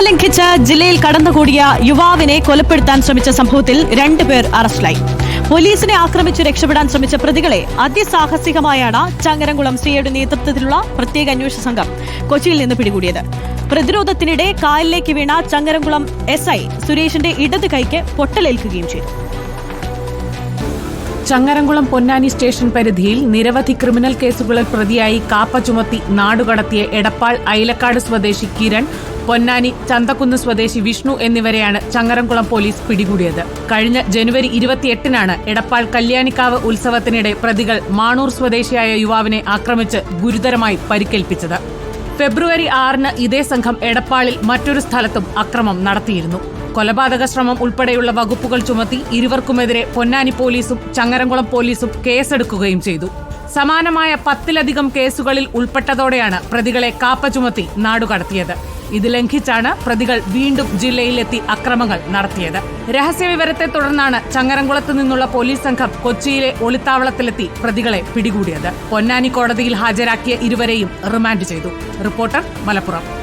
നിയമലംഘിച്ച് ജില്ലയിൽ കടന്നുകൂടിയ യുവാവിനെ കൊലപ്പെടുത്താൻ ശ്രമിച്ച സംഭവത്തിൽ രണ്ടുപേർ അറസ്റ്റിലായി. പോലീസിനെ ആക്രമിച്ച് രക്ഷപ്പെടാൻ ശ്രമിച്ച പ്രതികളെ അതിസാഹസികമായാണ് ചങ്ങരംകുളം സിഐയുടെ നേതൃത്വത്തിലുള്ള പ്രത്യേക അന്വേഷണ സംഘം കൊച്ചിയിൽ നിന്ന് പിടികൂടിയത്. പ്രതിരോധത്തിനിടെ കാലിലേക്ക് വീണ ചങ്ങരംകുളം എസ്ഐ സുരേഷിന്റെ ഇടത് കൈക്ക് പൊട്ടലേൽക്കുകയും ചെയ്തു. ചങ്ങരംകുളം പൊന്നാനി സ്റ്റേഷൻ പരിധിയിൽ നിരവധി ക്രിമിനൽ കേസുകളിൽ പ്രതിയായി കാപ്പ ചുമത്തി നാടുകടത്തിയ എടപ്പാൾ അയിലക്കാട് സ്വദേശി കിരൺ പൊന്നാനി ചന്തക്കുന്ന് സ്വദേശി വിഷ്ണു എന്നിവരെയാണ് ചങ്ങരംകുളം പോലീസ് പിടികൂടിയത്. കഴിഞ്ഞ ജനുവരി ഇരുപത്തിയെട്ടിനാണ് എടപ്പാൾ കല്യാണിക്കാവ് ഉത്സവത്തിനിടെ പ്രതികൾ മാണൂർ സ്വദേശിയായ യുവാവിനെ ആക്രമിച്ച് ഗുരുതരമായി പരിക്കേൽപ്പിച്ചത്. ഫെബ്രുവരി ആറിന് ഇതേ സംഘം എടപ്പാളിൽ മറ്റൊരു സ്ഥലത്തും അക്രമം നടത്തിയിരുന്നു. കൊലപാതക ശ്രമം ഉൾപ്പെടെയുള്ള വകുപ്പുകൾ ചുമത്തി ഇരുവർക്കുമെതിരെ പൊന്നാനി പോലീസും ചങ്ങരംകുളം പോലീസും കേസെടുക്കുകയും ചെയ്തു. സമാനമായ പത്തിലധികം കേസുകളിൽ ഉൾപ്പെട്ടതോടെയാണ് പ്രതികളെ കാപ്പ ചുമത്തി നാടുകടത്തിയത് ഇത് ലംഘിച്ചാണ് പ്രതികൾ വീണ്ടും ജില്ലയിലെത്തി അക്രമങ്ങൾ നടത്തിയത്. രഹസ്യവിവരത്തെ തുടർന്നാണ് ചങ്ങരംകുളത്ത് നിന്നുള്ള പോലീസ് സംഘം കൊച്ചിയിലെ ഒളിത്താവളത്തിലെത്തി പ്രതികളെ പിടികൂടിയത്. പൊന്നാനി കോടതിയിൽ ഹാജരാക്കിയ ഇരുവരെയും റിമാൻഡ് ചെയ്തു. റിപ്പോർട്ടർ മലപ്പുറം.